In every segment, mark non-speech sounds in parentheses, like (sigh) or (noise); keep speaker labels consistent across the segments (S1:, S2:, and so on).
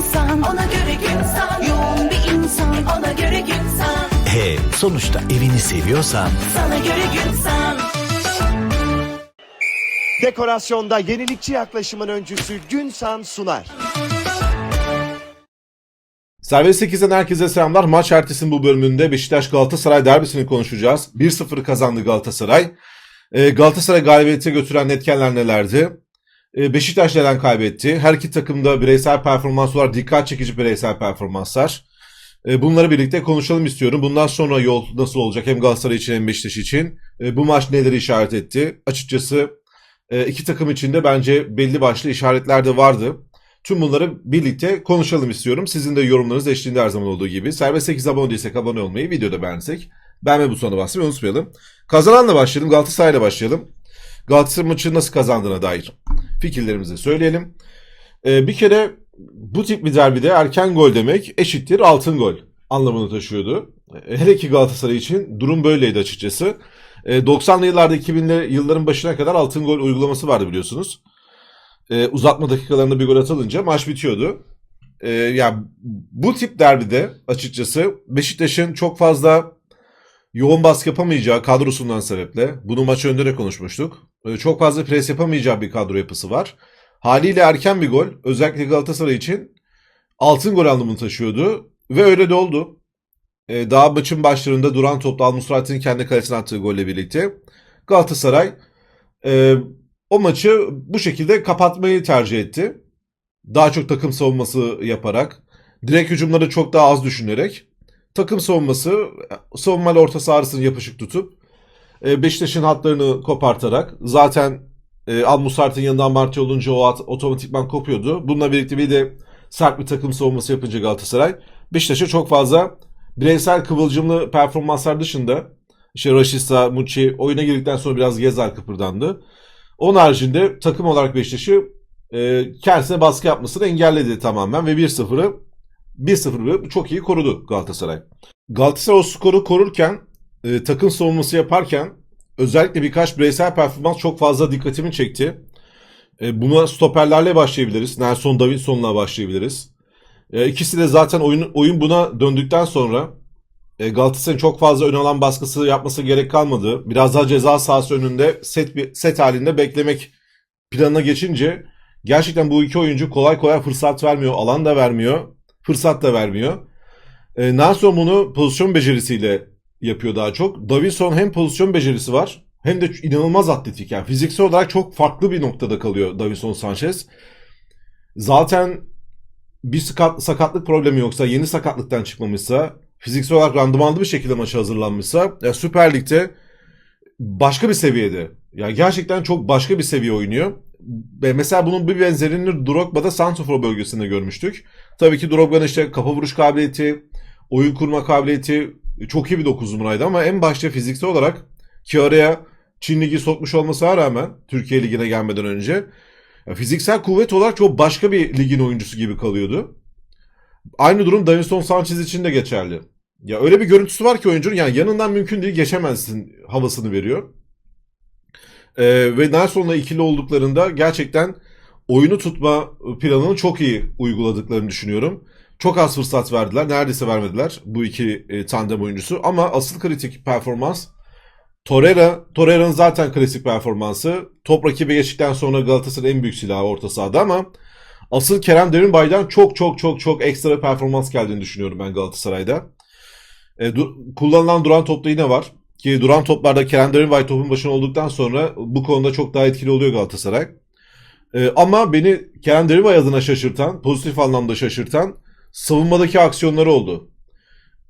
S1: insan Ona göre Günsan Yoğun bir insan Ona göre Günsan
S2: E sonuçta evini seviyorsan
S1: Sana göre Günsan
S3: Dekorasyonda yenilikçi yaklaşımın öncüsü Günsan sunar.
S4: Serbest 8'den herkese selamlar. Maç ertesinin bu bölümünde Beşiktaş Galatasaray derbisini konuşacağız. 1-0 kazandı Galatasaray. Ee, Galatasaray galibiyete götüren etkenler nelerdi? Ee, Beşiktaş neden kaybetti? Her iki takımda bireysel performans olarak dikkat çekici bireysel performanslar. Ee, bunları birlikte konuşalım istiyorum. Bundan sonra yol nasıl olacak hem Galatasaray için hem Beşiktaş için? Ee, bu maç neleri işaret etti? Açıkçası e, iki takım için de bence belli başlı işaretler de vardı. Tüm bunları birlikte konuşalım istiyorum. Sizin de yorumlarınız eşliğinde her zaman olduğu gibi. Serbest 8 abone değilsek abone olmayı, videoda beğensek. Beğenme butonuna basmayı unutmayalım. Kazananla başlayalım. Galatasaray'la başlayalım. Galatasaray maçı nasıl kazandığına dair fikirlerimizi söyleyelim. Ee, bir kere bu tip bir derbide erken gol demek eşittir altın gol anlamını taşıyordu. Ee, Hele ki Galatasaray için durum böyleydi açıkçası. Ee, 90'lı yıllarda 2000'li yılların başına kadar altın gol uygulaması vardı biliyorsunuz. Ee, uzatma dakikalarında bir gol atılınca maç bitiyordu. Ee, yani bu tip derbide açıkçası Beşiktaş'ın çok fazla yoğun baskı yapamayacağı kadrosundan sebeple bunu maç önünde de konuşmuştuk. Ee, çok fazla pres yapamayacağı bir kadro yapısı var. Haliyle erken bir gol özellikle Galatasaray için altın gol anlamını taşıyordu ve öyle de oldu. Ee, daha maçın başlarında duran topla Almusrati'nin kendi kalesine attığı golle birlikte Galatasaray e, o maçı bu şekilde kapatmayı tercih etti. Daha çok takım savunması yaparak, direkt hücumları çok daha az düşünerek, takım savunması, savunmayla orta sahasını yapışık tutup, e, Beşiktaş'ın hatlarını kopartarak, zaten e, Al yanından Marti olunca o hat otomatikman kopuyordu. Bununla birlikte bir de sert bir takım savunması yapınca Galatasaray, Beşiktaş'a çok fazla bireysel kıvılcımlı performanslar dışında, işte Raşista, Muçi oyuna girdikten sonra biraz Gezal kıpırdandı. Onun haricinde takım olarak Beşiktaş'ı e, kendisine baskı yapmasını engelledi tamamen ve 1-0'ı 1-0'ı çok iyi korudu Galatasaray. Galatasaray o skoru korurken e, takım savunması yaparken özellikle birkaç bireysel performans çok fazla dikkatimi çekti. E, buna stoperlerle başlayabiliriz. Nelson Davidson'la başlayabiliriz. E, ikisi de zaten oyun, oyun buna döndükten sonra e, Galatasaray'ın çok fazla ön alan baskısı yapması gerek kalmadı. Biraz daha ceza sahası önünde set set halinde beklemek planına geçince gerçekten bu iki oyuncu kolay kolay fırsat vermiyor. Alan da vermiyor. Fırsat da vermiyor. E, Nelson bunu pozisyon becerisiyle yapıyor daha çok. Davinson hem pozisyon becerisi var hem de inanılmaz atletik. Yani fiziksel olarak çok farklı bir noktada kalıyor Davinson Sanchez. Zaten bir sakat, sakatlık problemi yoksa, yeni sakatlıktan çıkmamışsa, fiziksel olarak randımanlı bir şekilde maça hazırlanmışsa, ya Süper Lig'de başka bir seviyede. Ya gerçekten çok başka bir seviye oynuyor. Mesela bunun bir benzerini Drogba'da Santrofor bölgesinde görmüştük. Tabii ki Drogba'nın işte kafa vuruş kabiliyeti, oyun kurma kabiliyeti çok iyi bir 9 numaraydı ama en başta fiziksel olarak ki araya Çin Ligi sokmuş olmasına rağmen Türkiye Ligi'ne gelmeden önce fiziksel kuvvet olarak çok başka bir ligin oyuncusu gibi kalıyordu. Aynı durum Davinson Sanchez için de geçerli. Ya öyle bir görüntüsü var ki oyuncunun yani yanından mümkün değil geçemezsin havasını veriyor. Ee, ve Nelson'la ikili olduklarında gerçekten oyunu tutma planını çok iyi uyguladıklarını düşünüyorum. Çok az fırsat verdiler. Neredeyse vermediler bu iki e, tandem oyuncusu. Ama asıl kritik performans Torreira. Torreira'nın zaten klasik performansı. Top rakibe geçtikten sonra Galatasaray'ın en büyük silahı orta sahada ama asıl Kerem Demirbay'dan çok çok çok çok ekstra performans geldiğini düşünüyorum ben Galatasaray'da. E, du- kullanılan duran topta yine var. Ki duran toplarda Kerem Demirbay topun başına olduktan sonra bu konuda çok daha etkili oluyor Galatasaray. E, ama beni Kerem Demirbay adına şaşırtan, pozitif anlamda şaşırtan savunmadaki aksiyonları oldu.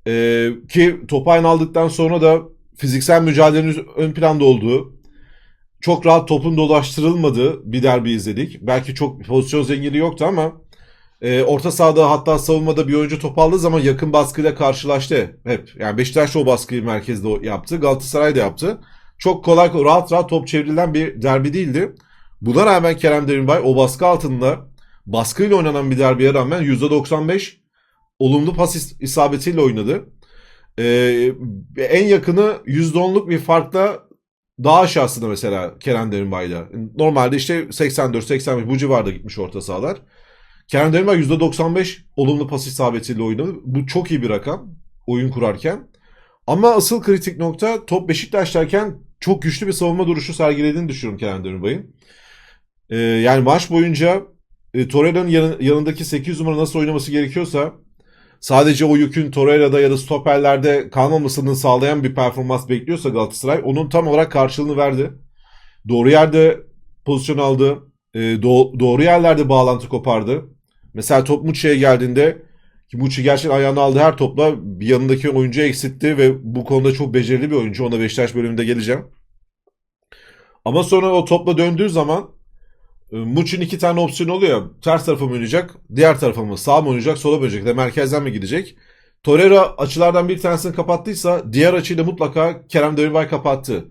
S4: E, ki topu aldıktan sonra da fiziksel mücadelenin ön planda olduğu, çok rahat topun dolaştırılmadığı bir derbi izledik. Belki çok pozisyon zenginliği yoktu ama e, orta sahada hatta savunmada bir oyuncu top aldığı zaman yakın baskıyla karşılaştı hep. Yani Beşiktaş o baskıyı merkezde yaptı. Galatasaray da yaptı. Çok kolay rahat rahat top çevrilen bir derbi değildi. Buna rağmen Kerem Demirbay o baskı altında baskıyla oynanan bir derbiye rağmen %95 olumlu pas is- isabetiyle oynadı. Ee, en yakını %10'luk bir farkla daha aşağısında mesela Kerem Demirbay'la. Normalde işte 84-85 bu civarda gitmiş orta sahalar. Kerem Demirbay %95 olumlu pas isabetiyle oynadı. Bu çok iyi bir rakam oyun kurarken. Ama asıl kritik nokta top Beşiktaş'tayken çok güçlü bir savunma duruşu sergilediğini düşünüyorum Kerem Demirbay'ın. Ee, yani maç boyunca e, Torreira'nın yanı- yanındaki 8 numara nasıl oynaması gerekiyorsa sadece o yükün Torreira'da ya da stoperlerde kalmamasını sağlayan bir performans bekliyorsa Galatasaray onun tam olarak karşılığını verdi. Doğru yerde pozisyon aldı. E, do- doğru yerlerde bağlantı kopardı. Mesela top Muçi'ye geldiğinde ki Muçi gerçekten ayağına aldığı her topla bir yanındaki oyuncuyu eksiltti ve bu konuda çok becerili bir oyuncu. Ona Beşiktaş bölümünde geleceğim. Ama sonra o topla döndüğü zaman e, Muçi'nin iki tane opsiyonu oluyor. Ters tarafa mı oynayacak? Diğer tarafa mı? Sağ mı oynayacak? Sola mı oynayacak? Ya merkezden mi gidecek? Torreira açılardan bir tanesini kapattıysa diğer açıyla mutlaka Kerem Demirbay kapattı.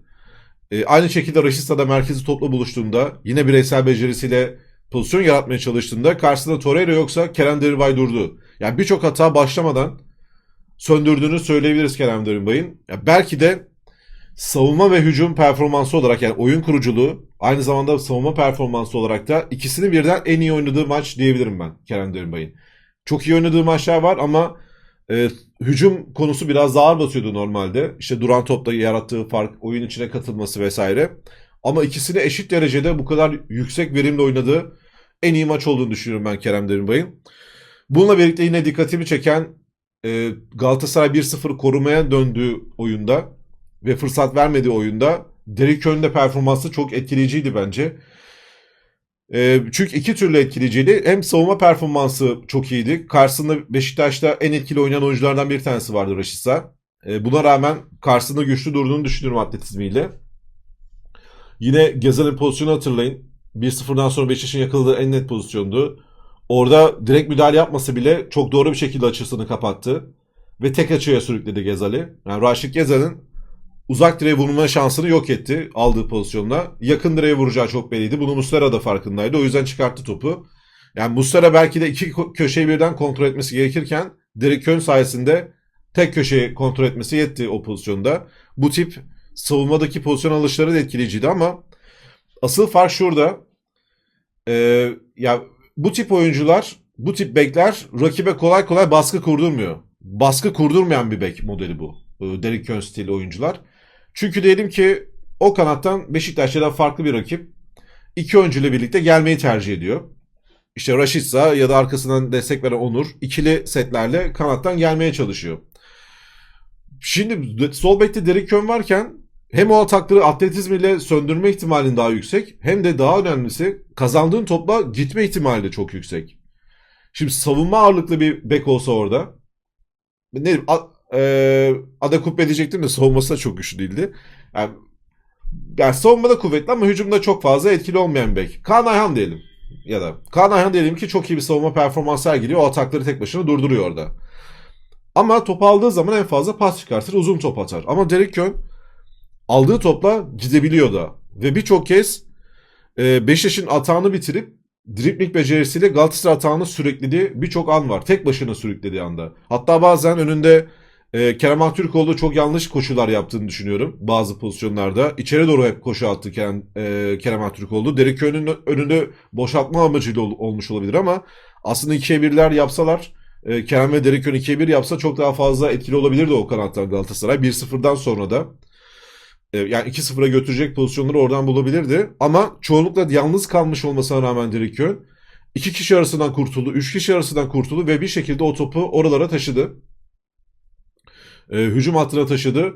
S4: E, aynı şekilde Raşitsa da merkezi topla buluştuğunda yine bireysel becerisiyle pozisyon yaratmaya çalıştığında karşısında Torreira yoksa Kerem Demirbay durdu. Yani birçok hata başlamadan söndürdüğünü söyleyebiliriz Kerem Demirbay'ın. Ya belki de savunma ve hücum performansı olarak yani oyun kuruculuğu aynı zamanda savunma performansı olarak da ikisini birden en iyi oynadığı maç diyebilirim ben Kerem Demirbay'ın. Çok iyi oynadığı maçlar var ama e, hücum konusu biraz daha ağır basıyordu normalde. İşte duran topta yarattığı fark, oyun içine katılması vesaire. Ama ikisini eşit derecede bu kadar yüksek verimle oynadığı en iyi maç olduğunu düşünüyorum ben Kerem Demirbay'ın. Bununla birlikte yine dikkatimi çeken e, Galatasaray 1-0 korumaya döndüğü oyunda ve fırsat vermediği oyunda Derek Köhn'ün de performansı çok etkileyiciydi bence. E, çünkü iki türlü etkileyiciydi. Hem savunma performansı çok iyiydi. Karşısında Beşiktaş'ta en etkili oynayan oyunculardan bir tanesi vardı Raşitsa. E, buna rağmen karşısında güçlü durduğunu düşünüyorum atletizmiyle. Yine Gezal'in pozisyonu hatırlayın. 1-0'dan sonra Beşiktaş'ın yakaladığı en net pozisyondu. Orada direkt müdahale yapmasa bile çok doğru bir şekilde açısını kapattı. Ve tek açıya sürükledi Gezal'i. Yani Raşit Gezal'in uzak direğe vurma şansını yok etti aldığı pozisyonla. Yakın direğe vuracağı çok belliydi. Bunu Muslera da farkındaydı. O yüzden çıkarttı topu. Yani Muslera belki de iki köşeyi birden kontrol etmesi gerekirken Derek Köhn sayesinde tek köşeyi kontrol etmesi yetti o pozisyonda. Bu tip savunmadaki pozisyon alışları da etkileyiciydi ama asıl fark şurada. Ee, ya bu tip oyuncular, bu tip bekler rakibe kolay kolay baskı kurdurmuyor. Baskı kurdurmayan bir bek modeli bu. Ee, Derek Köhn stili oyuncular. Çünkü diyelim ki o kanattan Beşiktaş ya da farklı bir rakip iki oyuncuyla birlikte gelmeyi tercih ediyor. İşte Raşitsa ya da arkasından destek veren Onur ikili setlerle kanattan gelmeye çalışıyor. Şimdi sol bekte Derek Köhn varken hem o atakları atletizmiyle söndürme ihtimalin daha yüksek hem de daha önemlisi kazandığın topla gitme ihtimali de çok yüksek. Şimdi savunma ağırlıklı bir bek olsa orada ne diyeyim, a, e, ada kup edecektim de savunması da çok güçlü değildi. Yani, yani savunmada kuvvetli ama hücumda çok fazla etkili olmayan bek. Kaan Ayhan diyelim. Ya da Kaan Ayhan diyelim ki çok iyi bir savunma performansı sergiliyor. O atakları tek başına durduruyor orada. Ama top aldığı zaman en fazla pas çıkartır, uzun top atar. Ama Derek Köhn aldığı topla gidebiliyor da. Ve birçok kez e, Beşiktaş'ın atağını bitirip dribling becerisiyle Galatasaray atağını sürüklediği birçok an var. Tek başına sürüklediği anda. Hatta bazen önünde e, Kerem Aktürkoğlu çok yanlış koşular yaptığını düşünüyorum bazı pozisyonlarda. İçeri doğru hep koşu attı Kerem, e, Kerem Aktürkoğlu. Derek Köhn'ün önünü boşaltma amacıyla ol- olmuş olabilir ama aslında ikiye birler yapsalar e, Kerem ve Köhn ikiye bir yapsa çok daha fazla etkili olabilirdi o kanattan Galatasaray. 1-0'dan sonra da yani 2-0'a götürecek pozisyonları oradan bulabilirdi. Ama çoğunlukla yalnız kalmış olmasına rağmen Derek Köhn iki kişi arasından kurtuldu, üç kişi arasından kurtuldu ve bir şekilde o topu oralara taşıdı. E, hücum hattına taşıdı.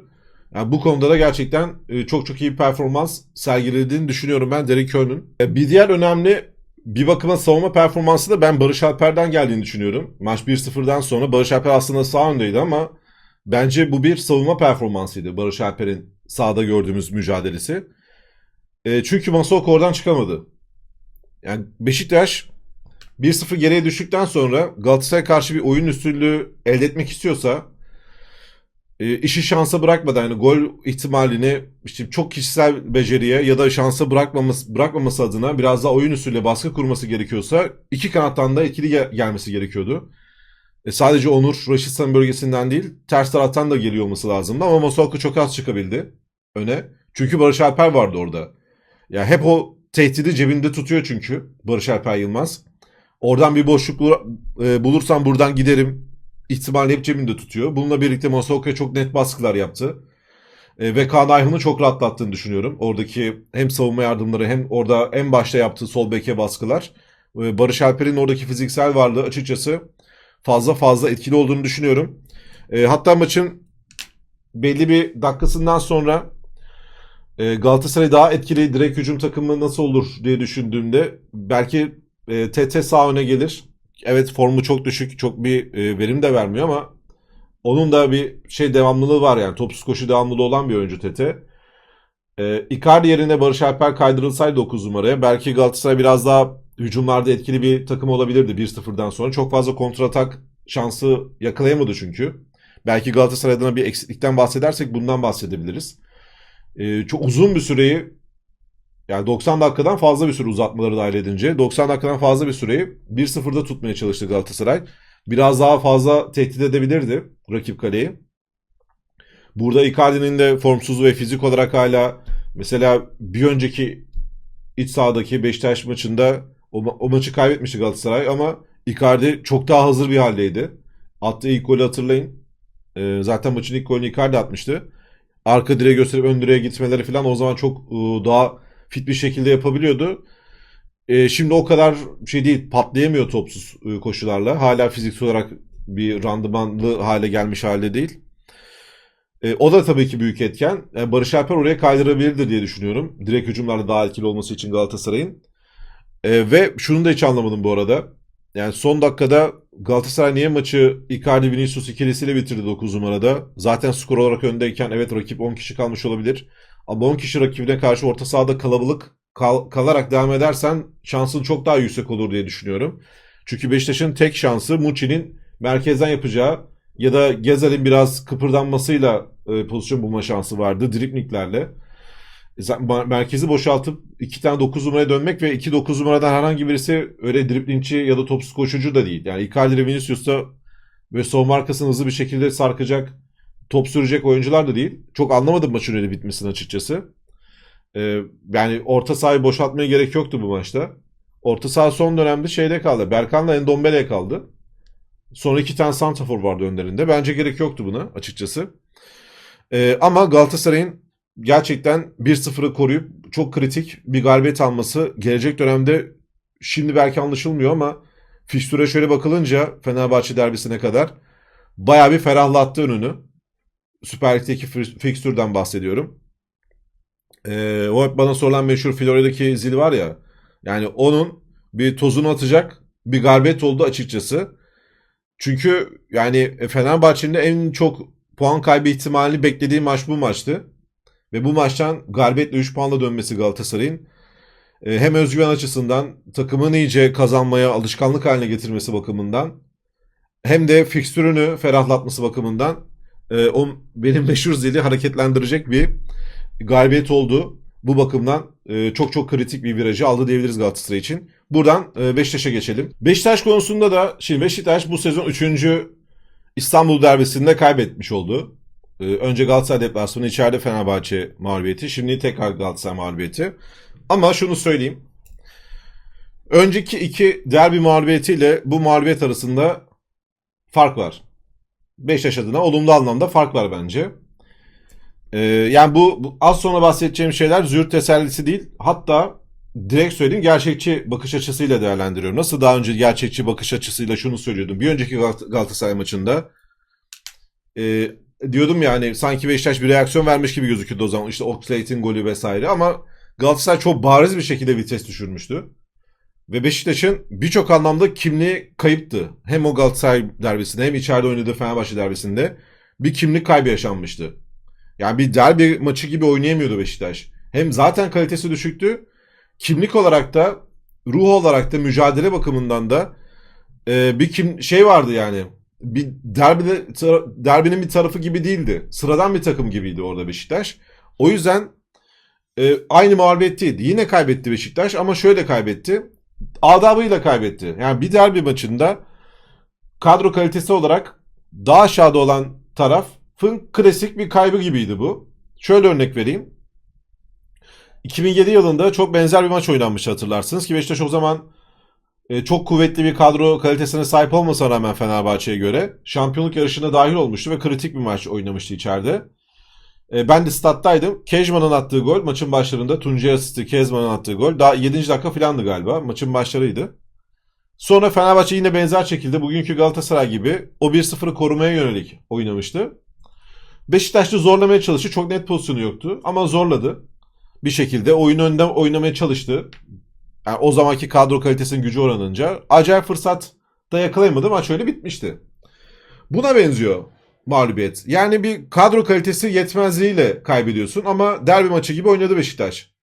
S4: Yani bu konuda da gerçekten e, çok çok iyi bir performans sergilediğini düşünüyorum ben Derek Köhn'ün. E, bir diğer önemli bir bakıma savunma performansı da ben Barış Alper'den geldiğini düşünüyorum. Maç 1-0'dan sonra Barış Alper aslında sağ öndeydi ama bence bu bir savunma performansıydı Barış Alper'in sahada gördüğümüz mücadelesi. E, çünkü Masoko oradan çıkamadı. Yani Beşiktaş 1-0 geriye düştükten sonra Galatasaray'a karşı bir oyun üstünlüğü elde etmek istiyorsa e, işi şansa bırakmadan yani gol ihtimalini işte çok kişisel beceriye ya da şansa bırakmaması, bırakmaması adına biraz daha oyun usulüyle baskı kurması gerekiyorsa iki kanattan da etkili gel- gelmesi gerekiyordu. E, sadece Onur Raşitsan bölgesinden değil ters taraftan da geliyor olması lazımdı ama Masuaku çok az çıkabildi öne. Çünkü Barış Alper vardı orada. Ya hep o tehdidi cebinde tutuyor çünkü Barış Alper Yılmaz. Oradan bir boşluk e, bulursam buradan giderim ihtimali hep cebinde tutuyor. Bununla birlikte Masaoka'ya çok net baskılar yaptı. E, ve Kaan Ayhan'ı çok rahatlattığını düşünüyorum. Oradaki hem savunma yardımları hem orada en başta yaptığı sol beke baskılar. E, Barış Alper'in oradaki fiziksel varlığı açıkçası fazla fazla etkili olduğunu düşünüyorum. E, hatta maçın belli bir dakikasından sonra e, Galatasaray daha etkili direkt hücum takımı nasıl olur diye düşündüğümde belki e, TT sağ öne gelir. Evet formu çok düşük, çok bir e, verim de vermiyor ama onun da bir şey devamlılığı var yani topsuz koşu devamlılığı olan bir oyuncu TT. E, Icardi yerine Barış Alper kaydırılsaydı 9 numaraya belki Galatasaray biraz daha hücumlarda etkili bir takım olabilirdi 1-0'dan sonra. Çok fazla kontratak şansı yakalayamadı çünkü. Belki Galatasaray adına bir eksiklikten bahsedersek bundan bahsedebiliriz. Ee, çok uzun bir süreyi yani 90 dakikadan fazla bir süre uzatmaları dahil edince 90 dakikadan fazla bir süreyi 1-0'da tutmaya çalıştı Galatasaray. Biraz daha fazla tehdit edebilirdi rakip kaleyi. Burada Icardi'nin de formsuz ve fizik olarak hala mesela bir önceki iç sahadaki Beşiktaş maçında o, ma- o maçı kaybetmişti Galatasaray ama Icardi çok daha hazır bir haldeydi. Attığı ilk golü hatırlayın. Ee, zaten maçın ilk golünü Icardi atmıştı. Arka direğe gösterip ön direğe gitmeleri falan o zaman çok e, daha fit bir şekilde yapabiliyordu. E, şimdi o kadar şey değil patlayamıyor topsuz e, koşularla. Hala fiziksel olarak bir randımanlı hale gelmiş halde değil. E, o da tabii ki büyük etken. E, Barış Alper oraya kaydırabilirdi diye düşünüyorum. Direkt hücumlarda daha etkili olması için Galatasaray'ın. E, ve şunu da hiç anlamadım bu arada. Yani son dakikada Galatasaray niye maçı Icardi Vinicius ikilisiyle bitirdi 9 numarada? Zaten skor olarak öndeyken evet rakip 10 kişi kalmış olabilir. Ama 10 kişi rakibine karşı orta sahada kalabalık kal- kalarak devam edersen şansın çok daha yüksek olur diye düşünüyorum. Çünkü Beşiktaş'ın tek şansı Muçi'nin merkezden yapacağı ya da Gezal'in biraz kıpırdanmasıyla e, pozisyon bulma şansı vardı dripniklerle. E, Merkezi boşaltıp iki tane 9 numaraya dönmek ve iki 9 numaradan herhangi birisi öyle driplingçi ya da topsuz koşucu da değil. Yani Icardi ve Vinicius da ve savunma arkasını hızlı bir şekilde sarkacak, top sürecek oyuncular da değil. Çok anlamadım maçın öyle bitmesini açıkçası. Ee, yani orta sahayı boşaltmaya gerek yoktu bu maçta. Orta saha son dönemde şeyde kaldı. Berkan'la Endombele kaldı. Sonra iki tane santrafor vardı önlerinde. Bence gerek yoktu buna açıkçası. Ee, ama Galatasaray'ın gerçekten 1-0'ı koruyup çok kritik bir galibiyet alması gelecek dönemde şimdi belki anlaşılmıyor ama fikstüre şöyle bakılınca Fenerbahçe derbisine kadar bayağı bir ferahlattı önünü. Süper Lig'deki fi- fikstürden bahsediyorum. Ee, o hep bana sorulan meşhur Florya'daki zil var ya. Yani onun bir tozunu atacak bir galibiyet oldu açıkçası. Çünkü yani Fenerbahçe'nin en çok puan kaybı ihtimalini beklediği maç bu maçtı. Ve bu maçtan galibiyetle 3 puanla dönmesi Galatasaray'ın e, hem özgüven açısından takımın iyice kazanmaya alışkanlık haline getirmesi bakımından hem de fikstürünü ferahlatması bakımından e, o benim (laughs) meşhur zili hareketlendirecek bir galibiyet oldu. Bu bakımdan e, çok çok kritik bir virajı aldı diyebiliriz Galatasaray için. Buradan Beşiktaş'a geçelim. Beşiktaş konusunda da şimdi Beşiktaş bu sezon 3. İstanbul derbisinde kaybetmiş oldu. Ee, önce Galatasaray deplasmanı içeride Fenerbahçe mağlubiyeti. Şimdi tekrar Galatasaray mağlubiyeti. Ama şunu söyleyeyim. Önceki iki derbi mağlubiyetiyle bu mağlubiyet arasında fark var. Beşiktaş adına olumlu anlamda fark var bence. Ee, yani bu, bu az sonra bahsedeceğim şeyler züğürt tesellisi değil. Hatta direkt söyleyeyim gerçekçi bakış açısıyla değerlendiriyorum. Nasıl daha önce gerçekçi bakış açısıyla şunu söylüyordum. Bir önceki Gal- Galatasaray maçında e, diyordum yani sanki Beşiktaş bir reaksiyon vermiş gibi gözüküyordu o zaman. İşte Oxlate'in golü vesaire ama Galatasaray çok bariz bir şekilde vites düşürmüştü. Ve Beşiktaş'ın birçok anlamda kimliği kayıptı. Hem o Galatasaray derbisinde hem içeride oynadığı Fenerbahçe derbisinde bir kimlik kaybı yaşanmıştı. Yani bir derbi maçı gibi oynayamıyordu Beşiktaş. Hem zaten kalitesi düşüktü. Kimlik olarak da ruh olarak da mücadele bakımından da e, bir kim şey vardı yani. Bir derbide, derbinin bir tarafı gibi değildi. Sıradan bir takım gibiydi orada Beşiktaş. O yüzden e, aynı mağlubiyet değildi. Yine kaybetti Beşiktaş ama şöyle kaybetti. Adabıyla kaybetti. Yani bir derbi maçında kadro kalitesi olarak daha aşağıda olan tarafın klasik bir kaybı gibiydi bu. Şöyle örnek vereyim. 2007 yılında çok benzer bir maç oynanmış hatırlarsınız ki Beşiktaş o zaman e, çok kuvvetli bir kadro kalitesine sahip olmasına rağmen Fenerbahçe'ye göre şampiyonluk yarışına dahil olmuştu ve kritik bir maç oynamıştı içeride. E, ben de stat'taydım. Kezman'ın attığı gol maçın başlarında Tuncay asisti Kezman'ın attığı gol. Daha 7. dakika filandı galiba. Maçın başlarıydı. Sonra Fenerbahçe yine benzer şekilde bugünkü Galatasaray gibi o 1-0'ı korumaya yönelik oynamıştı. Beşiktaş'ta zorlamaya çalıştı. Çok net pozisyonu yoktu ama zorladı. Bir şekilde oyun önden oynamaya çalıştı. Yani o zamanki kadro kalitesinin gücü oranınca acayip fırsat da yakalayamadı. Maç öyle bitmişti. Buna benziyor mağlubiyet. Yani bir kadro kalitesi yetmezliğiyle kaybediyorsun ama derbi maçı gibi oynadı Beşiktaş.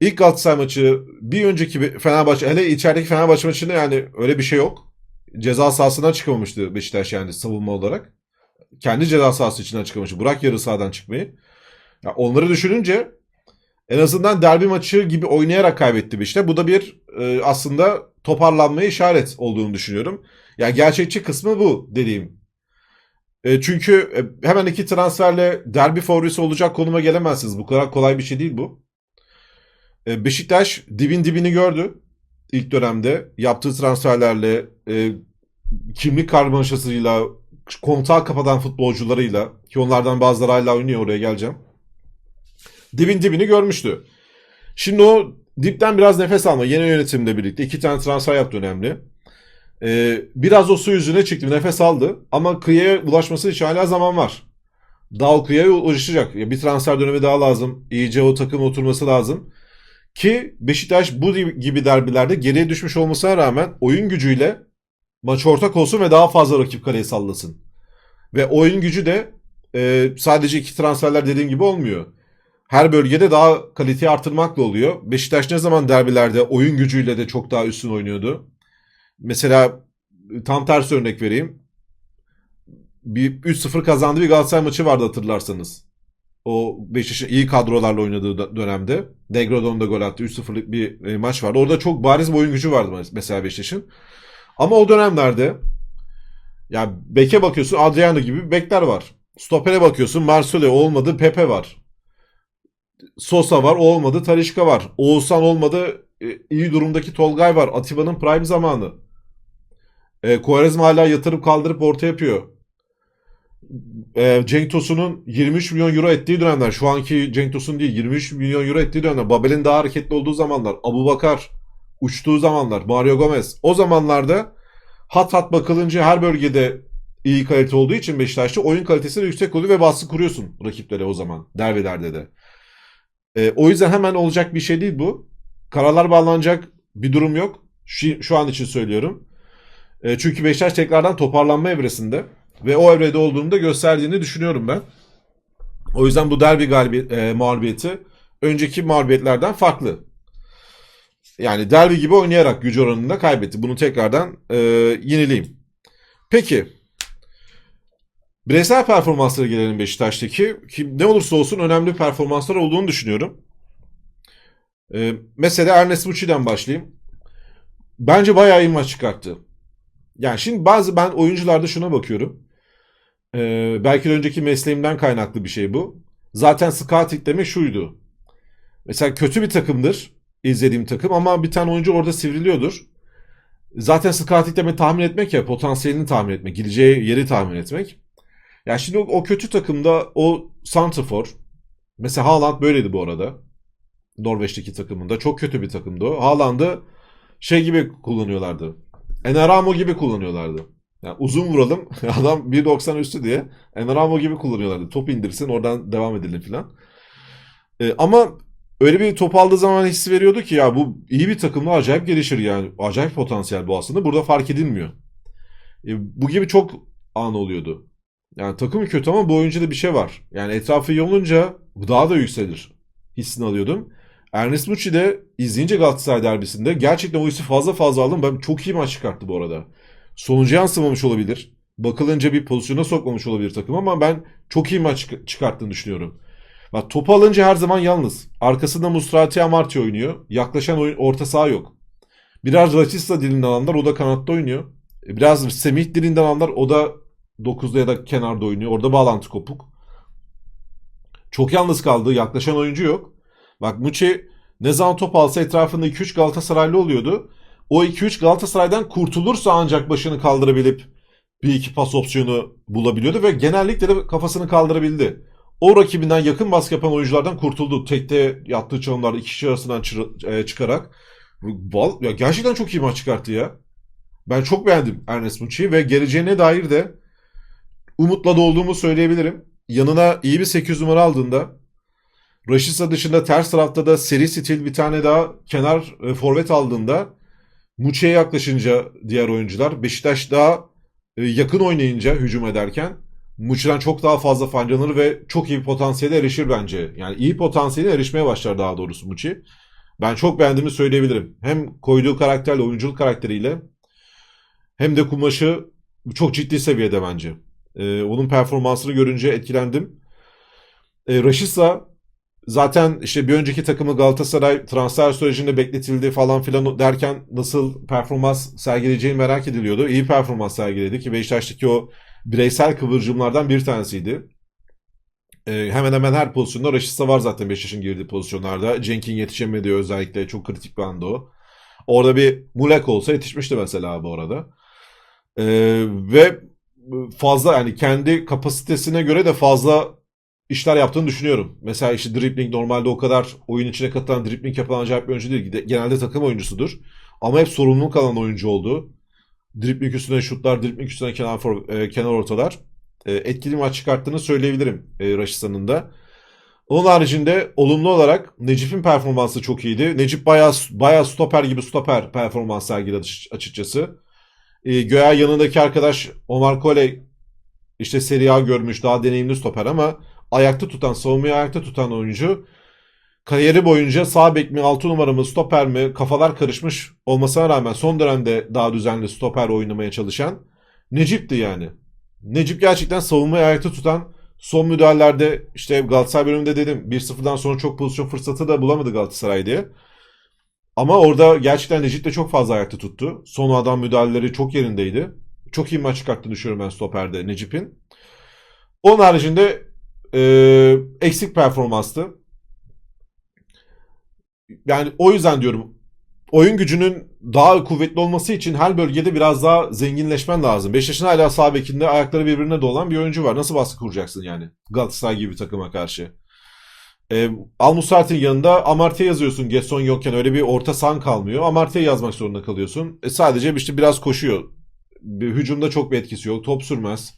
S4: İlk Galatasaray maçı bir önceki Fenerbahçe hele içerideki Fenerbahçe maçında yani öyle bir şey yok. Ceza sahasından çıkamamıştı Beşiktaş yani savunma olarak. Kendi ceza sahası içinden çıkamamıştı. Bırak yarı sahadan çıkmayı. Ya onları düşününce en azından derbi maçı gibi oynayarak kaybetti Beşiktaş. Bu da bir e, aslında toparlanmaya işaret olduğunu düşünüyorum. Yani gerçekçi kısmı bu dediğim. E, çünkü e, hemen iki transferle derbi favorisi olacak konuma gelemezsiniz. Bu kadar kolay bir şey değil bu. E, Beşiktaş dibin dibini gördü ilk dönemde. Yaptığı transferlerle, e, kimlik karmaşasıyla, kontağı kapatan futbolcularıyla ki onlardan bazıları hala oynuyor oraya geleceğim. Dibin dibini görmüştü. Şimdi o dipten biraz nefes alma. Yeni yönetimle birlikte iki tane transfer yaptı önemli. Ee, biraz o su yüzüne çıktı. Nefes aldı. Ama kıyıya ulaşması için hala zaman var. Daha o kıyıya ulaşacak. Bir transfer dönemi daha lazım. İyice o takım oturması lazım. Ki Beşiktaş bu gibi derbilerde geriye düşmüş olmasına rağmen oyun gücüyle maç ortak olsun ve daha fazla rakip kaleye sallasın. Ve oyun gücü de e, sadece iki transferler dediğim gibi olmuyor. Her bölgede daha kaliteyi artırmakla oluyor. Beşiktaş ne zaman derbilerde oyun gücüyle de çok daha üstün oynuyordu. Mesela tam tersi örnek vereyim. Bir 3-0 kazandığı bir Galatasaray maçı vardı hatırlarsanız. O Beşiktaş'ın iyi kadrolarla oynadığı dönemde. Negredo'nun da gol attı. 3-0'lık bir e, maç vardı. Orada çok bariz bir oyun gücü vardı mesela Beşiktaş'ın. Ama o dönemlerde ya beke bakıyorsun Adriano gibi bekler var. Stopere bakıyorsun Marcelo olmadı Pepe var. Sosa var olmadı Talişka var. Oğuzhan olmadı e, iyi durumdaki Tolgay var. Atiba'nın prime zamanı. E, Quaresma hala yatırıp kaldırıp orta yapıyor. E, Cenk Tosun'un 23 milyon euro ettiği dönemler. Şu anki Cenk Tosun değil 23 milyon euro ettiği dönemler. Babel'in daha hareketli olduğu zamanlar. Abu Bakar uçtuğu zamanlar. Mario Gomez. O zamanlarda hat hat bakılınca her bölgede iyi kalite olduğu için Beşiktaş'ta oyun kalitesi de yüksek oluyor ve baskı kuruyorsun rakiplere o zaman. Derbilerde de. E, o yüzden hemen olacak bir şey değil bu. Karalar bağlanacak bir durum yok. Şu, şu an için söylüyorum. E, çünkü Beşiktaş tekrardan toparlanma evresinde ve o evrede olduğunu da gösterdiğini düşünüyorum ben. O yüzden bu derbi galibi, e, mağlubiyeti önceki mağlubiyetlerden farklı. Yani derbi gibi oynayarak gücü oranında kaybetti. Bunu tekrardan e, yineleyeyim. Peki. Bireysel performanslara gelelim Beşiktaş'taki. Ki ne olursa olsun önemli performanslar olduğunu düşünüyorum. E, mesela Ernest Muçi'den başlayayım. Bence bayağı iyi maç çıkarttı. Yani şimdi bazı ben oyuncularda şuna bakıyorum. Ee, belki de önceki mesleğimden kaynaklı bir şey bu. Zaten scouting demek şuydu. Mesela kötü bir takımdır izlediğim takım ama bir tane oyuncu orada sivriliyordur. Zaten scouting demek tahmin etmek ya potansiyelini tahmin etmek, gideceği yeri tahmin etmek. Yani şimdi o, kötü takımda o Santrafor mesela Haaland böyleydi bu arada. Norveç'teki takımında çok kötü bir takımdı o. Haaland'ı şey gibi kullanıyorlardı. Enaramo gibi kullanıyorlardı. Yani uzun vuralım (laughs) adam 1.90 üstü diye Enaramo gibi kullanıyorlardı. Top indirsin oradan devam edelim filan. Ee, ama öyle bir top aldığı zaman hissi veriyordu ki ya bu iyi bir takımda acayip gelişir yani. Acayip potansiyel bu aslında. Burada fark edilmiyor. Ee, bu gibi çok an oluyordu. Yani takım kötü ama bu oyuncuda bir şey var. Yani etrafı iyi olunca daha da yükselir hissini alıyordum. Ernest Muçi de izleyince Galatasaray derbisinde gerçekten o hissi fazla fazla aldım. Ben çok iyi maç çıkarttı bu arada. Sonuca yansımamış olabilir. Bakılınca bir pozisyona sokmamış olabilir takım ama ben çok iyi maç çık- çıkarttığını düşünüyorum. Bak topu alınca her zaman yalnız. Arkasında Musrati Amarty oynuyor. Yaklaşan oyun, orta saha yok. Biraz Rachista dilinden alanlar o da kanatta oynuyor. E, Biraz Semih dilinden alanlar o da 9'da ya da kenarda oynuyor. Orada bağlantı kopuk. Çok yalnız kaldı. Yaklaşan oyuncu yok. Bak Muçi ne zaman top alsa etrafında 2-3 Galatasaraylı oluyordu. O 2-3 Galatasaray'dan kurtulursa ancak başını kaldırabilip bir iki pas opsiyonu bulabiliyordu ve genellikle de kafasını kaldırabildi. O rakibinden yakın baskı yapan oyunculardan kurtuldu. Tekte yattığı çalımlar iki kişi arasından e, çıkarak. Val- Ya gerçekten çok iyi maç çıkarttı ya. Ben çok beğendim Ernest Muçi'yi ve geleceğine dair de umutla dolduğumu söyleyebilirim. Yanına iyi bir 8 numara aldığında Raşitsa dışında ters tarafta da seri stil bir tane daha kenar e, forvet aldığında Muçi'ye yaklaşınca diğer oyuncular Beşiktaş daha e, yakın oynayınca hücum ederken Muçi'den çok daha fazla faydalanır ve çok iyi bir potansiyele erişir bence. Yani iyi potansiyele erişmeye başlar daha doğrusu Muçi. Ben çok beğendiğimi söyleyebilirim. Hem koyduğu karakterle, oyunculuk karakteriyle hem de kumaşı çok ciddi seviyede bence. Ee, onun performansını görünce etkilendim. Ee, Rashica zaten işte bir önceki takımı Galatasaray transfer sürecinde bekletildi falan filan derken nasıl performans sergileyeceğini merak ediliyordu. İyi performans sergiledi ki Beşiktaş'taki o bireysel kıvırcımlardan bir tanesiydi. Ee, hemen hemen her pozisyonda Rashica var zaten Beşiktaş'ın girdiği pozisyonlarda. Cenk'in yetişemediği özellikle çok kritik bir anda o. Orada bir Mulek olsa yetişmişti mesela bu arada. Ee, ve fazla yani kendi kapasitesine göre de fazla işler yaptığını düşünüyorum. Mesela işte dribbling normalde o kadar oyun içine katılan dribbling yapan acayip bir oyuncu değil. De- Genelde takım oyuncusudur. Ama hep sorumluluk alan oyuncu oldu. Dribbling üstüne şutlar, dribbling üstüne kenar, for- e, kenar ortalar. E, etkili maç çıkarttığını söyleyebilirim e, Raşisa'nın da. Onun haricinde olumlu olarak Necip'in performansı çok iyiydi. Necip bayağı, bayağı stoper gibi stoper performans sergiledi açık- açıkçası. E, Göya yanındaki arkadaş Omar Kole işte Serie A görmüş daha deneyimli stoper ama ayakta tutan, savunmayı ayakta tutan oyuncu kariyeri boyunca sağ bek mi, 6 numara mı, stoper mi kafalar karışmış olmasına rağmen son dönemde daha düzenli stoper oynamaya çalışan Necip'ti yani. Necip gerçekten savunmayı ayakta tutan son müdahalelerde işte Galatasaray bölümünde dedim 1-0'dan sonra çok pozisyon fırsatı da bulamadı Galatasaray diye. Ama orada gerçekten Necip de çok fazla ayakta tuttu. Son adam müdahaleleri çok yerindeydi. Çok iyi maç çıkarttığını düşünüyorum ben stoperde Necip'in. Onun haricinde e, eksik performanstı. Yani o yüzden diyorum oyun gücünün daha kuvvetli olması için her bölgede biraz daha zenginleşmen lazım. Beşiktaş'ın hala sağ bekinde ayakları birbirine dolan bir oyuncu var. Nasıl baskı kuracaksın yani Galatasaray gibi bir takıma karşı? E, Al Musart'ın yanında Amartya yazıyorsun Gerson yokken öyle bir orta sahan kalmıyor. Amartya yazmak zorunda kalıyorsun. E, sadece işte biraz koşuyor. Bir, hücumda çok bir etkisi yok. Top sürmez.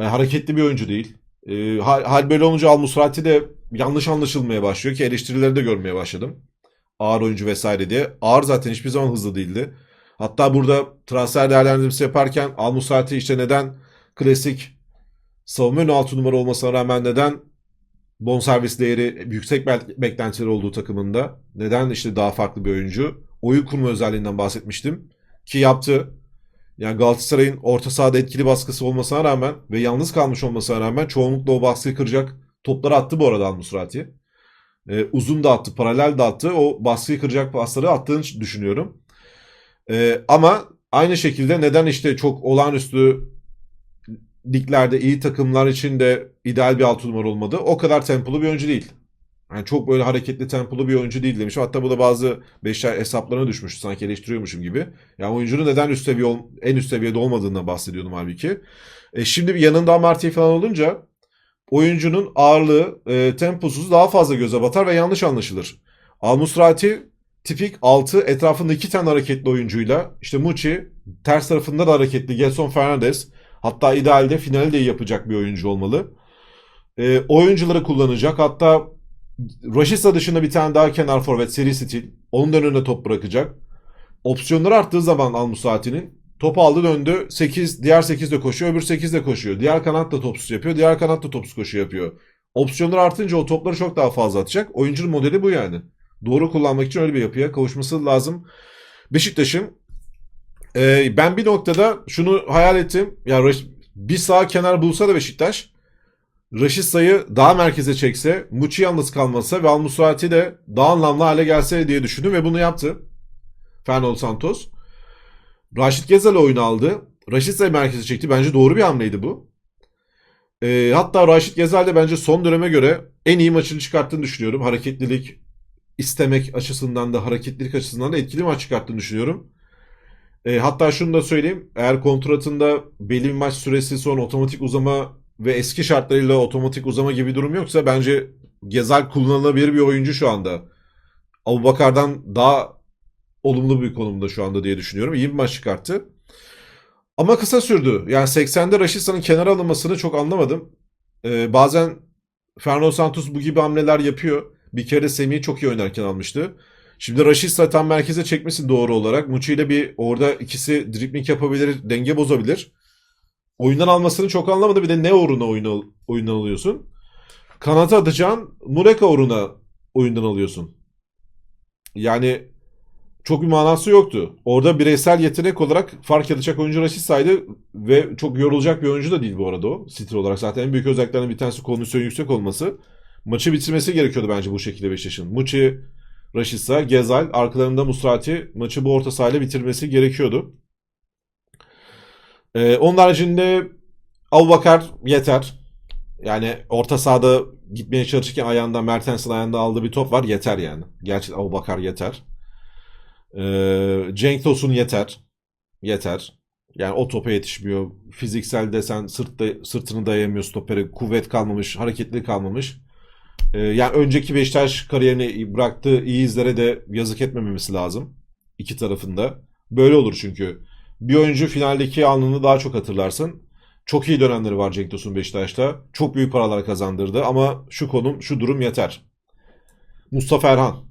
S4: E, hareketli bir oyuncu değil. E, hal, hal böyle olunca Al Musrati de yanlış anlaşılmaya başlıyor ki eleştirileri de görmeye başladım. Ağır oyuncu vesaire diye. Ağır zaten hiçbir zaman hızlı değildi. Hatta burada transfer değerlendirmesi yaparken Al Musrati işte neden klasik savunma önü altı numara olmasına rağmen neden bonservis değeri yüksek be- beklentileri olduğu takımında neden işte daha farklı bir oyuncu oyun kurma özelliğinden bahsetmiştim ki yaptı. Yani Galatasaray'ın orta sahada etkili baskısı olmasına rağmen ve yalnız kalmış olmasına rağmen çoğunlukla o baskıyı kıracak topları attı bu arada Al-Musrati. Ee, uzun da attı, paralel de attı. O baskıyı kıracak pasları attığını düşünüyorum. Ee, ama aynı şekilde neden işte çok olağanüstü liglerde iyi takımlar için de ideal bir altı numara olmadı. O kadar tempolu bir oyuncu değil. Yani çok böyle hareketli tempolu bir oyuncu değil demişim. Hatta bu da bazı Beşiktaş hesaplarına düşmüş. Sanki eleştiriyormuşum gibi. Yani oyuncunun neden üst seviye en üst seviyede olmadığından bahsediyordum halbuki. E, şimdi bir yanında Amartya falan olunca oyuncunun ağırlığı, e, temposuzu daha fazla göze batar ve yanlış anlaşılır. Almusrati tipik 6 etrafında iki tane hareketli oyuncuyla işte Muçi ters tarafında da hareketli Gelson Fernandes hatta idealde finali de yapacak bir oyuncu olmalı. E, oyuncuları kullanacak hatta Rashica dışında bir tane daha kenar forvet seri stil. Onun önüne top bırakacak. Opsiyonları arttığı zaman Al Musati'nin topu aldı döndü. 8 diğer 8 de koşuyor, öbür 8 de koşuyor. Diğer kanat da topsuz yapıyor, diğer kanat da topsuz koşu yapıyor. Opsiyonlar artınca o topları çok daha fazla atacak. Oyuncunun modeli bu yani. Doğru kullanmak için öyle bir yapıya kavuşması lazım. Beşiktaş'ın e, ben bir noktada şunu hayal ettim. Ya bir sağ kenar bulsa da Beşiktaş Raşitsa'yı daha merkeze çekse, Muçi yalnız kalmasa ve Almusrati de daha anlamlı hale gelse diye düşündüm ve bunu yaptı. Fernando Santos. Raşit Gezel oyunu aldı. Raşitsa'yı merkeze çekti. Bence doğru bir hamleydi bu. Ee, hatta Raşit Gezel de bence son döneme göre en iyi maçını çıkarttığını düşünüyorum. Hareketlilik istemek açısından da hareketlilik açısından da etkili maç çıkarttığını düşünüyorum. E, hatta şunu da söyleyeyim. Eğer kontratında belli bir maç süresi sonra otomatik uzama ve eski şartlarıyla otomatik uzama gibi durum yoksa bence Gezal kullanılabilir bir oyuncu şu anda. Abubakar'dan daha olumlu bir konumda şu anda diye düşünüyorum. İyi bir maç çıkarttı. Ama kısa sürdü. Yani 80'de Raşitsa'nın kenara alınmasını çok anlamadım. Ee, bazen Fernando Santos bu gibi hamleler yapıyor. Bir kere Semih'i çok iyi oynarken almıştı. Şimdi Rashica tam merkeze çekmesi doğru olarak. Muçi ile bir orada ikisi dribbling yapabilir, denge bozabilir. Oyundan almasını çok anlamadı. Bir de ne uğruna oyuna, oyundan alıyorsun? Kanata atacağın Mureka uğruna oyundan alıyorsun. Yani çok bir manası yoktu. Orada bireysel yetenek olarak fark edecek oyuncu Rashica'ydı ve çok yorulacak bir oyuncu da değil bu arada o. Stil olarak zaten en büyük özelliklerinden bir tanesi kondisyon yüksek olması. Maçı bitirmesi gerekiyordu bence bu şekilde Beşiktaş'ın. Muçi, Rashica, Gezal, arkalarında Musrati maçı bu orta sahayla bitirmesi gerekiyordu. Ee, onun haricinde Abubakar yeter. Yani orta sahada gitmeye çalışırken ayağında Mertens'in ayağında aldığı bir top var yeter yani. Gerçekten Abubakar yeter. Ee, Cenk Tosun yeter. Yeter. Yani o topa yetişmiyor. Fiziksel desen sırtta, sırtını dayayamıyor stopere. Kuvvet kalmamış, hareketli kalmamış. Ee, yani önceki Beşiktaş kariyerini bıraktığı iyi izlere de yazık etmememiz lazım. İki tarafında. Böyle olur çünkü. Bir oyuncu finaldeki anını daha çok hatırlarsın. Çok iyi dönemleri var Cenk Tosun Beşiktaş'ta. Çok büyük paralar kazandırdı ama şu konum, şu durum yeter. Mustafa Erhan.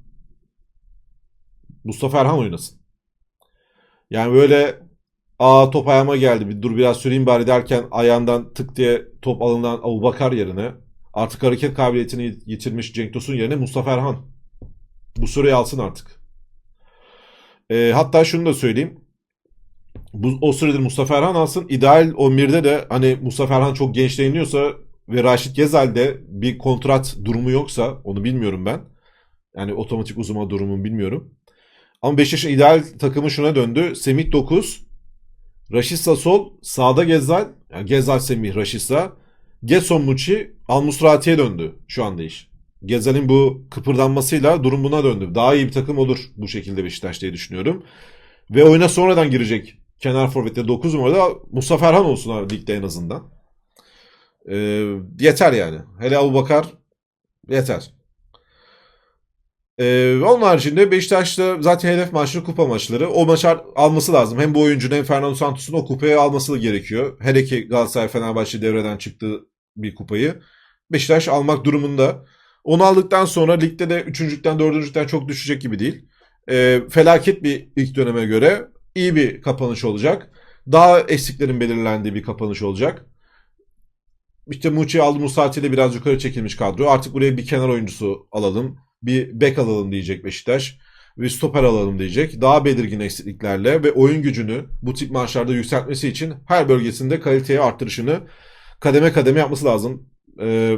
S4: Mustafa Erhan oynasın. Yani böyle aa top ayağıma geldi bir dur biraz süreyim bari derken ayağından tık diye top alınan Abubakar yerine artık hareket kabiliyetini yitirmiş Cenk Tosun yerine Mustafa Erhan. Bu süreyi alsın artık. Ee, hatta şunu da söyleyeyim. Bu, o süredir Mustafa Erhan alsın. İdeal 11'de de hani Mustafa Erhan çok genç değiniyorsa ve Raşit Gezal'de bir kontrat durumu yoksa onu bilmiyorum ben. Yani otomatik uzama durumu bilmiyorum. Ama Beşiktaş'ın ideal takımı şuna döndü. Semih 9, Raşitsa sol, sağda Gezal, yani Gezal Semih Raşitsa, Getson Muçi, Almusrati'ye döndü şu anda iş. Gezal'in bu kıpırdanmasıyla durum buna döndü. Daha iyi bir takım olur bu şekilde Beşiktaş diye düşünüyorum. Ve oyuna sonradan girecek kenar forvette 9 numarada Mustafa Erhan olsun abi ligde en azından. Ee, yeter yani. Hele Abubakar yeter. Ee, onun haricinde Beşiktaş'ta zaten hedef maçları kupa maçları. O maçı alması lazım. Hem bu oyuncunun hem Fernando Santos'un o kupayı alması gerekiyor. Hele ki Galatasaray Fenerbahçe devreden çıktığı bir kupayı. Beşiktaş almak durumunda. Onu aldıktan sonra ligde de 3.lükten 4.lükten çok düşecek gibi değil. Ee, felaket bir ilk döneme göre iyi bir kapanış olacak. Daha eksiklerin belirlendiği bir kapanış olacak. İşte Muçi aldı Musati ile biraz yukarı çekilmiş kadro. Artık buraya bir kenar oyuncusu alalım. Bir bek alalım diyecek Beşiktaş. Bir stoper alalım diyecek. Daha belirgin eksikliklerle ve oyun gücünü bu tip maçlarda yükseltmesi için her bölgesinde kaliteye arttırışını kademe kademe yapması lazım. Ee,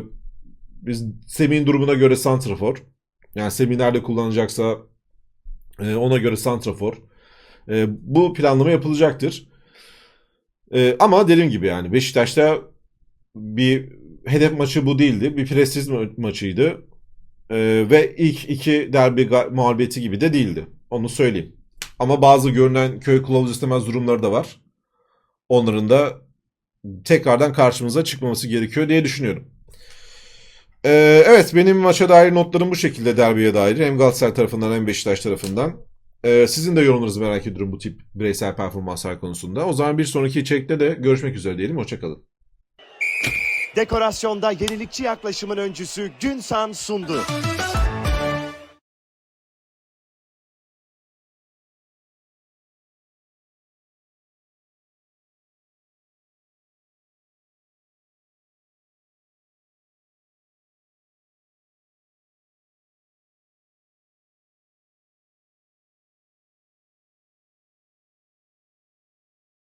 S4: biz Semih'in durumuna göre santrafor. Yani Semih nerede kullanacaksa e, ona göre santrafor. E, bu planlama yapılacaktır. E, ama dediğim gibi yani Beşiktaş'ta bir hedef maçı bu değildi. Bir prestij ma- maçıydı. E, ve ilk iki derbi mağlubiyeti gibi de değildi. Onu söyleyeyim. Ama bazı görünen köy kılavuz istemez durumları da var. Onların da tekrardan karşımıza çıkmaması gerekiyor diye düşünüyorum. E, evet benim maça dair notlarım bu şekilde derbiye dair. Hem Galatasaray tarafından hem Beşiktaş tarafından. Ee, sizin de yorumlarınızı merak ediyorum bu tip bireysel performanslar konusunda. O zaman bir sonraki içerikte de görüşmek üzere diyelim. Hoşçakalın.
S3: Dekorasyonda yenilikçi yaklaşımın öncüsü Günsan sundu.